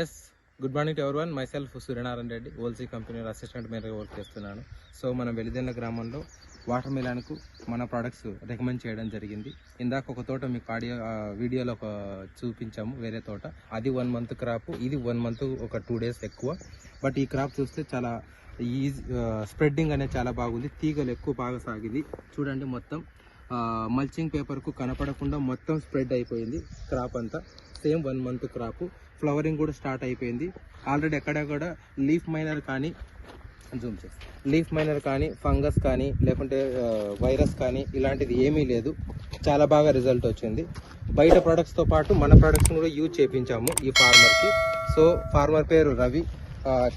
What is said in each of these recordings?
Yes good morning to everyone myself Suryanarayana Reddy ఓల్సీ కంపెనీలో assistant మేనేజర్గా work చేస్తున్నాను. So మనం వెలిదెన్న గ్రామంలో వాటర్ మిలాన్కు మన ప్రొడక్ట్స్ రికమెండ్ చేయడం జరిగింది. ఇందాక ఒక తోట మీకు ఆడియో వీడియోలో ఒక చూపించాము వేరే తోట. అది వన్ మంత్ క్రాప్ ఇది వన్ మంత్ ఒక టూ డేస్ ఎక్కువ. బట్ ఈ క్రాప్ చూస్తే చాలా ఈజీ స్ప్రెడ్డింగ్ అనేది చాలా బాగుంది. తీగలు ఎక్కువ బాగా సాగింది. చూడండి మొత్తం. మల్చింగ్ పేపర్కు కనపడకుండా మొత్తం స్ప్రెడ్ అయిపోయింది క్రాప్ అంతా. Same one month crop flowering కూడా స్టార్ట్ అయిపోయింది. ఆల్రెడీ ఎక్కడ కూడా లీఫ్ మైనర్ కానీ జూమ్ చేసి లీఫ్ మైనర్ కానీ ఫంగస్ కానీ లేకుంటే వైరస్ కానీ ఇలాంటిది ఏమీ లేదు. చాలా బాగా రిజల్ట్ వచ్చింది. బయట ప్రొడక్ట్స్తో పాటు మన ప్రొడక్ట్స్ని కూడా యూజ్ చేయించాము ఈ ఫార్మర్కి సో ఫార్మర్ పేరు రవి.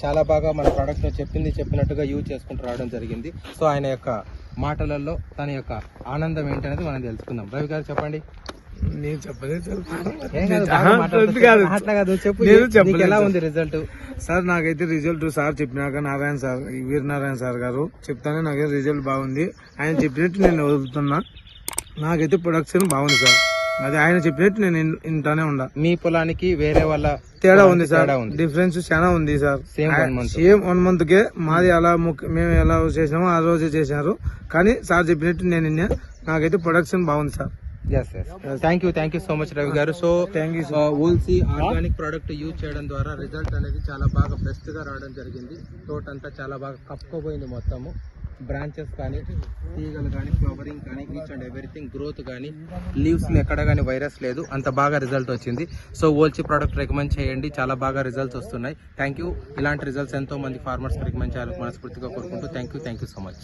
చాలా బాగా మన ప్రొడక్ట్ చెప్పింది చెప్పినట్టుగా యూజ్ చేసుకుంటూ రావడం జరిగింది. సో ఆయన యొక్క మాటలలో తన యొక్క ఆనందం ఏంటనేది మనం తెలుసుకుందాం. రవి గారు చెప్పండి. నేను చెప్పలేదు ఎలా. ఉంది రిజల్ట్ సార్ నాకైతే రిజల్ట్ సార్ చెప్పినాక నారాయణ సార్ వీరనారాయణ సార్ గారు చెప్తానే నాకైతే రిజల్ట్ బాగుంది. ఆయన చెప్పినట్టు నేను వదులుతున్నా. నాకైతే ప్రొడక్షన్ బాగుంది సార్. అది ఆయన చెప్పినట్టు నేను ఇంటానే ఉండా. మీ పొలానికి వేరే వాళ్ళ తేడా ఉంది సార్. డిఫరెన్స్ చాలా ఉంది సార్. సేమ్ వన్ మంత్ కే మాది అలా మేము ఎలా చేసినామో ఆ రోజే చేశారు కానీ సార్ చెప్పినట్టు నేను నాకైతే ప్రొడక్షన్ బాగుంది sir. Thank you thank you so much Ravi garu. So thank you ఓల్సీ organic product use చేయడం ద్వారా రిజల్ట్ అనేది చాలా బాగా బెస్ట్గా రావడం జరిగింది. తోట అంతా చాలా బాగా కప్పుకోపోయింది మొత్తము. బ్రాంచెస్ కానీ తీగలు కానీ ఫ్లవరింగ్ కానీ ఈచ్ అండ్ ఎవ్రీథింగ్ గ్రోత్ కానీ లీవ్స్ ఎక్కడ కానీ వైరస్ లేదు. అంత బాగా రిజల్ట్ వచ్చింది. సో ఓల్చి ప్రోడక్ట్ రికమెండ్ చేయండి. చాలా బాగా రిజల్ట్స్ వస్తున్నాయి. థ్యాంక్ యూ ఇలాంటి రిజల్ట్స్ ఎంతో మంది ఫార్మర్స్ రికమెండ్ చేయాలని మనస్ఫూర్తిగా కోరుకుంటూ thank you thank you so much